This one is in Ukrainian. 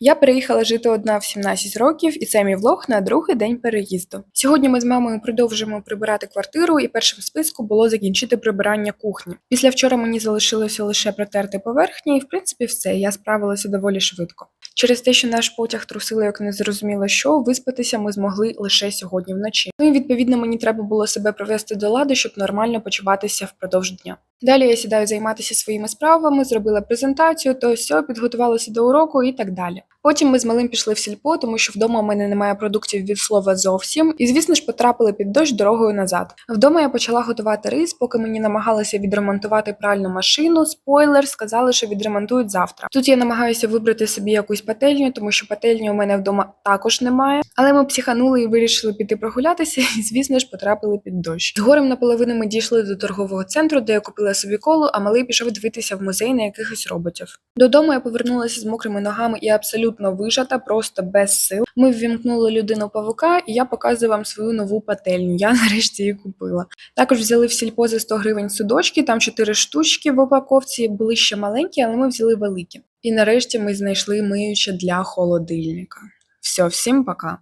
Я переїхала жити одна в 17 років, і це мій влог на другий день переїзду. Сьогодні ми з мамою продовжуємо прибирати квартиру, і першим списку було закінчити прибирання кухні. Після вчора мені залишилося лише протерти поверхні, і в принципі все. Я справилася доволі швидко. Через те, що наш потяг трусили, як не зрозуміло що, виспатися ми змогли лише сьогодні вночі. Ну і відповідно мені треба було себе привести до ладу, щоб нормально почуватися впродовж дня. Далі я сідаю займатися своїми справами, зробила презентацію, то все, підготувалася до уроку і так далі. Потім ми з малим пішли в сільпо, тому що вдома у мене немає продуктів від слова зовсім, і звісно ж потрапили під дощ дорогою назад. Вдома я почала готувати рис, поки мені намагалися відремонтувати пральну машину. Спойлер, сказали, що відремонтують завтра. Тут я намагаюся вибрати собі якусь пательню, тому що пательні у мене вдома також немає. Але ми психанули і вирішили піти прогулятися, і звісно ж потрапили під дощ. Згорем наполовину ми дійшли до торгового центру, де я купила собі колу, а малий пішов дивитися в музей на якихось роботів. Додому я повернулася з мокрими ногами і абсолютно вижата, просто без сил. Ми ввімкнули людину павука, і я показую вам свою нову пательню. Я нарешті її купила. Також взяли в сільпо за 100 гривень судочки, там 4 штучки в упаковці, були ще маленькі, але ми взяли великі. І нарешті ми знайшли миюче для холодильника. Все, всім пока.